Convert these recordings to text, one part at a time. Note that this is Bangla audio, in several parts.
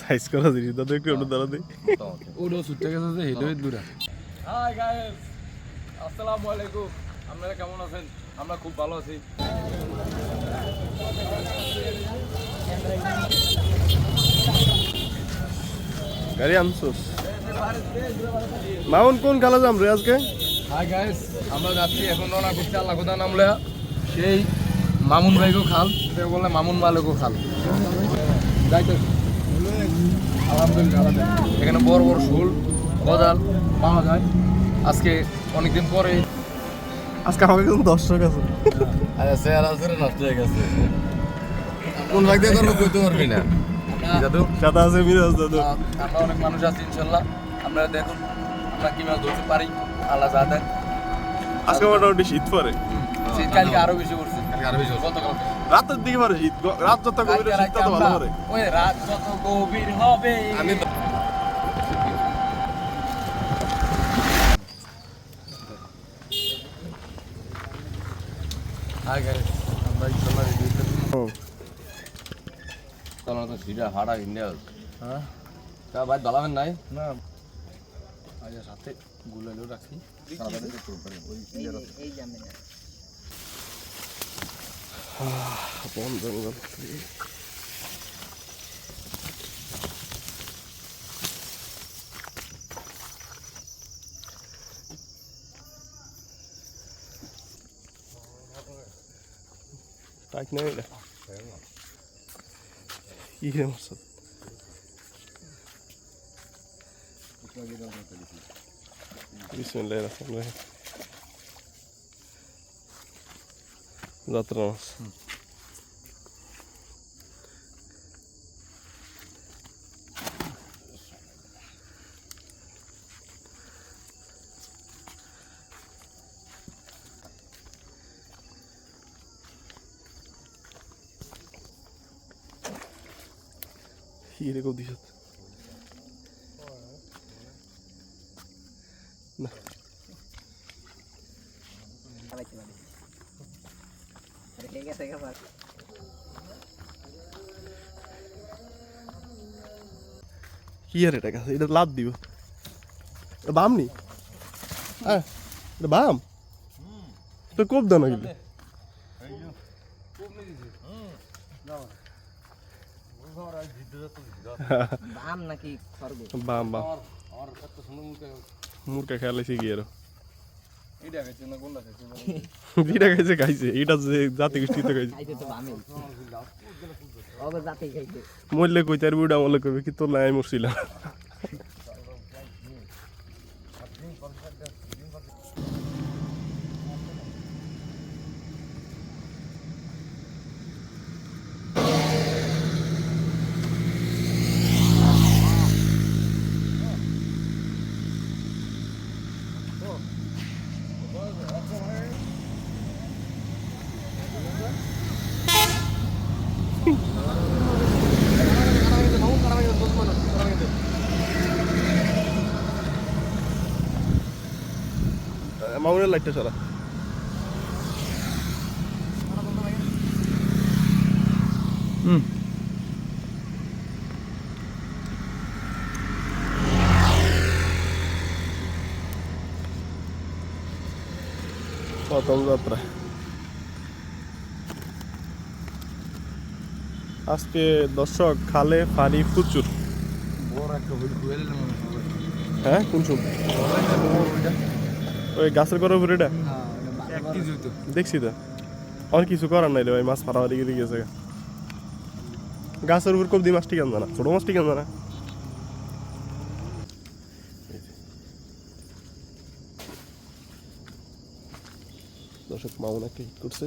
সাইজ করা জিনিস দাদা একটু আপনার দ্বারা দিই। ওটা ছুটে গেছে যে হেঁটে দূরে। হাই গাইস আসসালামু আলাইকুম। আপনারা কেমন আছেন? আমরা খুব ভালো আছি। গাড়ি আনছোস? মামুন কোন খালা যাম রে আজকে? হাই গাইস আমরা যাচ্ছি এখন রওনা করছি আল্লাহ কোথা নামলে সেই মামুন ভাইকেও খাল। বলে মামুন মালিকও খাল। যাইতেছি। আলহামদুলিল্লাহ। এখানে বড় বড় শোল গজাল পাওয়া যায়। আজকে অনেকদিন পরে আজকে আমাকে কিন্তু দর্শক আছে। আরে নষ্ট হয়ে গেছে। কোন ভাগ দিয়ে করব কইতে পারবি না। দাদু সাদা আছে মিরাজ দাদু আমরা অনেক মানুষ আছি ইনশাল্লাহ। আপনারা দেখুন আমরা কি মাছ ধরতে পারি আল্লাহ যা দেন আজকে মোটামুটি শীত পরে। শীতকালকে আরও বেশি করছে কালকে আরও বেশি। গতকালকে। রাতের দিকে পরে শীত রাত যত গভীর শীত তত ভালো করে ওই রাত যত গভীর হবে আমি তো হাই গাইস আমরা ইনশাল্লাহ রেডি হুম। তোমরা তো সিধা হাড়া ইন্ডিয়া হ্যাঁ তা ভাই দালাবেন নাই না নেই এটা কি আর এটা গাছ এটা লাভ দিব। এটা বাম নি? হ্যাঁ এটা বাম? তো কোপ দাও না গেলে বাম নাকি বাম বাম। মুরকা খেয়ালাইছে কি আর? এটা খাইছে খাইছে? এটা যে জাতি গোষ্ঠীতে খাইছে। মরলে কই তার বুড়া মরলে কইবে কি তোর নাই মরছিলাম। মামুনের লাইটটা সরা হুম। প্রথম যাত্রা। আজকে দর্শক খালে পানি প্রচুর। হ্যাঁ। কোন শুন ওই গাছের করার উপরে এটা? হইতো দেখছি তো। অনেক কিছু করার নাই ভাই মাছ ফাড়া দিকে দিকে গেছে গাছের উপর কবদি মাছ ঠিক আনবে না ছোট মাছ ঠিক আনবে না দর্শক মামুন একটা হিট করছে।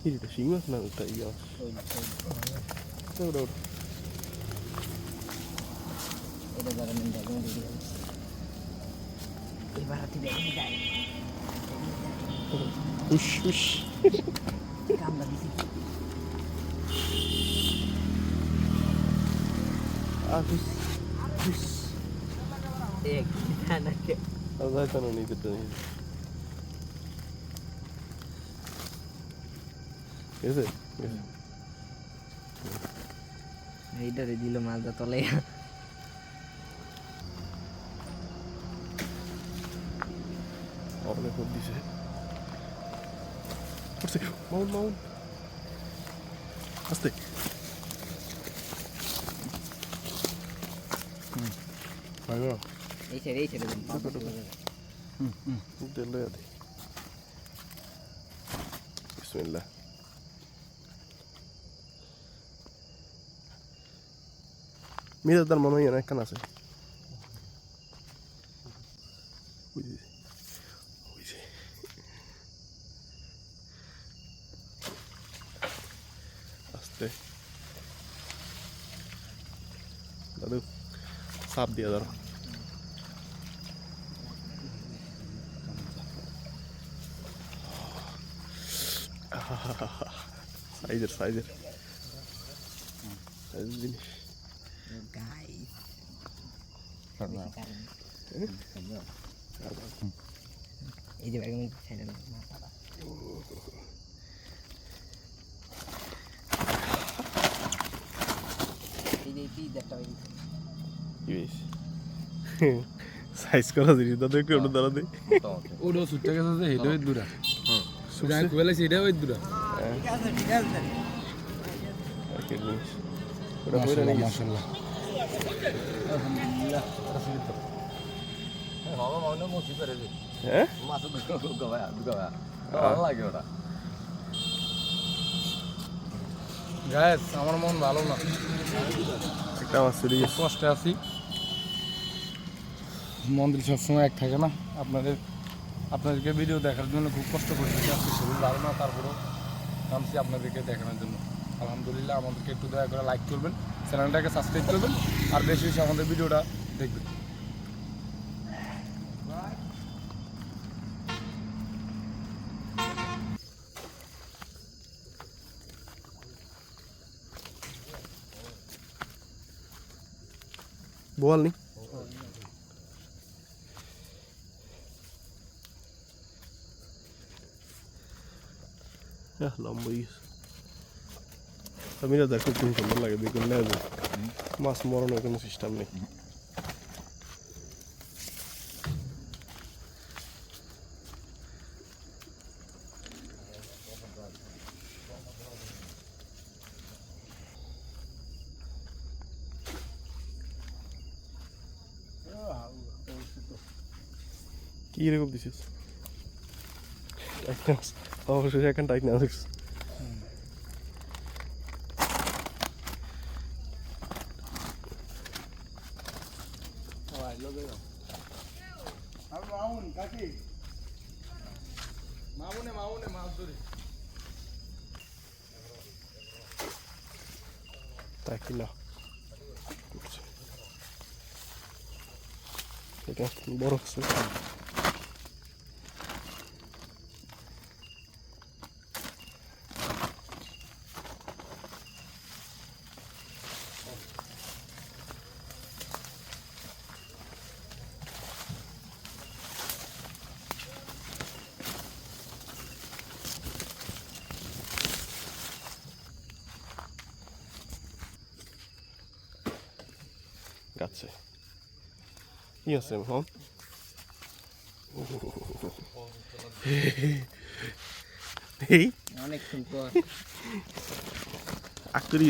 কি রে শিং মাছ না ওটা ইয়া ওটা ওটা এটা ধরে নিন দেখুন ভিডিও এবার হাতে দেখুন যাই হুস হুস কামড়া দিছি আর হুস হুস এক না কে আর যাইতো না নিজেরটা নিজে গেছে গেছে এইটারে দিল মালটা তলে অনেক হোক দিছে। করছে মাউন্ট মাউন্ট আস্তে। না এই ছেড়ে এই ছেড়ে দিন তেল লয়া দে। বিসমিল্লাহ। মিরাদার মনে হয় একখান আছে। ওই যে, ওই যে। আস্তে দাদু সাপ দিয়ে ধরো সাইজের সাইজের জিনিস এই যে না মাথাটা এই যে একটা ওই কি বেশ সাইজ করা জিনিস দাদু একটু ওটা দাঁড়া দে ওটা সুটে গেছে যে হেডে ওই দূরা যাই কুয়েলে সেটা ওই দূরা ওটা বইরা গেছে মাশাআল্লাহ আলহামদুলিল্লাহ মামা মামা মুসি করে দে হ্যাঁ মাছ ভাই দুগা ভালো লাগে ওটা গায়েস আমার মন ভালো না। একটা মাছ গেছে। কষ্টে আছি। মন্দির সবসময় এক থাকে না। আপনাদের, আপনাদেরকে ভিডিও দেখার জন্য খুব কষ্ট করতেছি, আজকে শরীর ভালো না তারপরেও নামছি আপনাদেরকে দেখানোর জন্য। আলহামদুলিল্লাহ, আমাদেরকে একটু দয়া করে লাইক করবেন, চ্যানেলটাকে সাবস্ক্রাইব করবেন, আর বেশি বেশি আমাদের ভিডিওটা দেখবেন। বল নি। আহ, লম্বা গেছে আমি না দেখো খুব সুন্দর লাগে দেখুন না মাছ মরানোর কোনো সিস্টেম নেই। কি এরকম দিছিস? টাইট নাস অবশ্যই এখন টাইট নাস মামুনে মামুনে মাছ ধরি টাইট না করছে। এটা বড় আছে গাছে কি আছে হন এই অনেকক্ষণ পর আকরি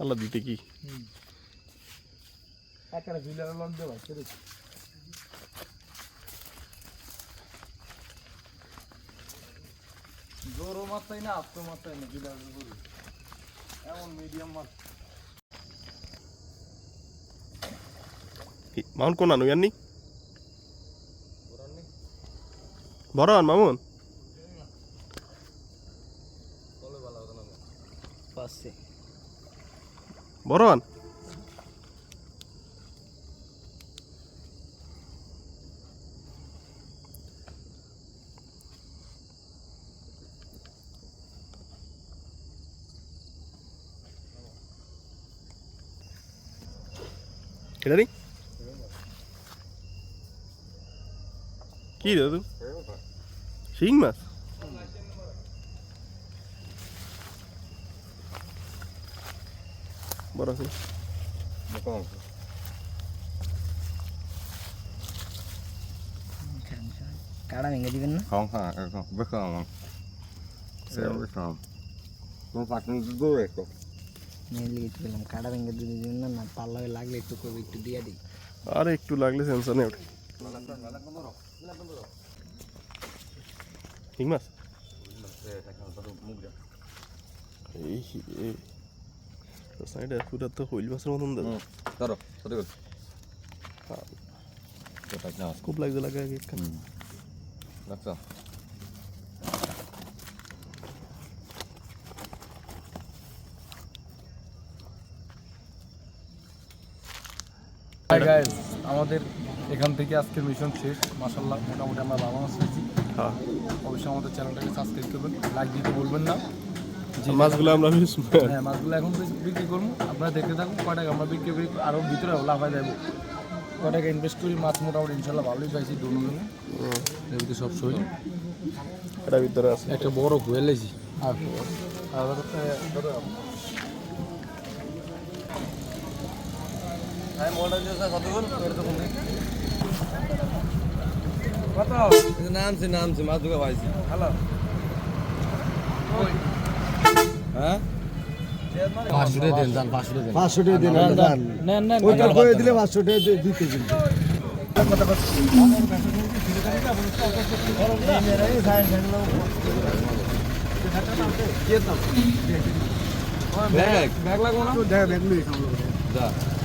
আল্লাহ দিতে কি একটা ঝুলার লগ দে ভাই মাত্রাই না আত্ম মাত্রাই না বিদায় করি এমন মিডিয়াম মাত্রা মামুন কোন আনু ইয়াননি? বরান মামুন? বরান? এটা নি কি দাদু শিং মাছ বড় আছে কাড়া ভেঙে দিবেন না Không, không, không, biết không không. Sẽ biết মেয়ে লিখে পেলাম কাড়া ভেঙে দিয়ে দিবেন না না পাল্লা লাগলে একটু করবে একটু দিয়ে দিই। আরে একটু লাগলে সেন্সর নেই ওঠে শিং মাছ? এই এই। সাইডে পুরো তো হইল মাছের মতন now. খুব লাগছে লাগে আগে হাই গাইস আমাদের এখান থেকে আজকের মিশন শেষ। মাশাল্লাহ মোটামুটি আমরা ভালো মাছ পেয়েছি হ্যাঁ। অবশ্যই আমাদের চ্যানেলটাকে সাবস্ক্রাইব করবেন লাইক দিতে বলবেন না। যে মাছগুলো আমরা হ্যাঁ মাছগুলো এখন বিক্রি করব আপনারা দেখতে থাকুন কয় টাকা আমরা বিক্রি করি। আরও ভিতরে লাফায় যাব। কয় টাকা ইনভেস্ট করি মাছ মোটামুটি ইনশাল্লাহ ভালোই পাইছি দুজনে। এদিকে সব সই। এটা ভিতরে আছে। একটা বড় হুয়েল আর আর নাম সে নাম সে মাছ দুটো পাইছি। হ্যালো। হ্যাঁ? পাঁচশো টাকা দেন যান পাঁচশো টাকা দেন পাঁচশো টাকা দান। নেন ওইটা করে দিলে দিতে কিন্তু ব্যাগ ব্যাগ লাগবো না? ব্যাগ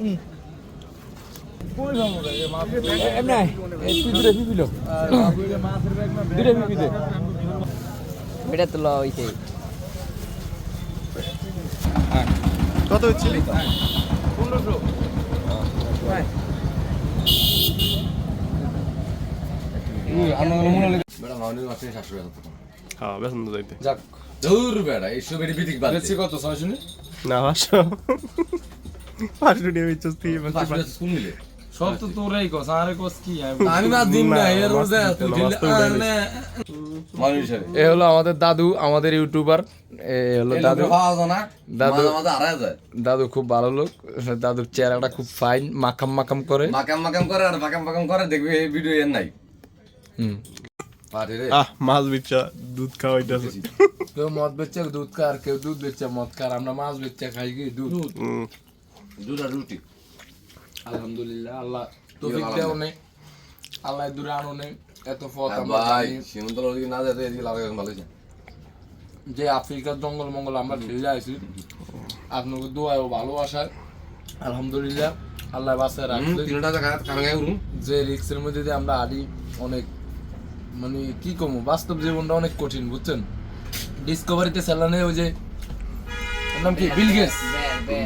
তো কত হচ্ছিলি পনেরোশো হ্যাঁ বেতন তো যাইতে যাক। দূর বেড়া এইসব এটি বিদিক বাদ কত? ছয় শুনি না পাঁচশো। টাকা সব তো তোরাই কস আরে কস কি? আমি মাছ দিন না না, এর না, হিসাবে এ হলো আমাদের দাদু আমাদের ইউটিউবার। এ হলো দাদু। না? দাদু- দাদু খুব ভালো লোক। দাদুর চেহারাটা খুব ফাইন মাখাম মাখাম করে। মাখাম মাখাম করে আর মাখাম মাকাম করে দেখবি এই ভিডিও এর নাই। হুম। আহ মাছ বিচ্ছা দুধ খাওয়াইতেছে। কেউ মদ বেচছে দুধ খায় আর কেউ দুধ বেচছে মদ খায়। আর আমরা মাছ বেচছে খাই কি দুধ? দুটা রুটি। আলহামদুলিল্লাহ আল্লাহ তৌফিক দেও নেই। আল্লাহ দূরে আনো নেই। এত পথ আমরা ভাই জানি। সীমন্তল ওদিকে না যেতে এদিকে লাগাই ভালো যে আফ্রিকার জঙ্গল মঙ্গল আমরা আইছি আপনাকে দোয়ায় ও ভালোবাসায়। আলহামদুলিল্লাহ আল্লাহ বাসায় যে রিক্সের মধ্যে দিয়ে আমরা আডি অনেক মানে কি কমু বাস্তব জীবনটা অনেক কঠিন বুঝছেন? ডিসকভারিতে চালানে ওই যে নাম কি? Bill Gates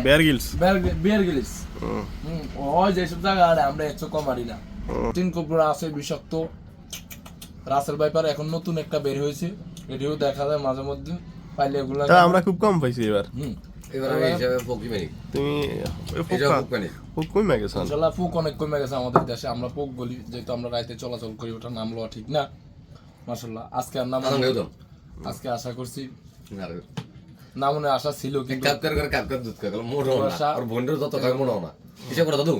Bear Grylls Bear Grylls হুম যেসব জায়গা আরে আমরা একশো কম আড়ি না। তিন কুকুরা আছে বিষাক্ত। রাসেল ভাইপার এখন নতুন একটা বের হয়েছে। এটিও দেখা যায় মাঝে মধ্যে। পাইলে এগুলো আমরা খুব কম পাইছি এবার। হুম। এবার আমি হিসাবে ফকি তুমি এটা ফক পানি খুব কমে গেছে। ইনশাল্লাহ ফুক অনেক কমে গেছে আমাদের দেশে। আমরা পোক বলি যেহেতু আমরা রাইতে চলাচল করি ওটা নাম লওয়া ঠিক না। মাসাল্লাহ আজকে আর নাম আজকে আশা করছি আর নামনে আশা ছিল কিন্তু কাপ করে কাপ করে দুধ খাই মোটাও না। আর বোনের যত খাই মোটাও না। হিসাব করে দাদু?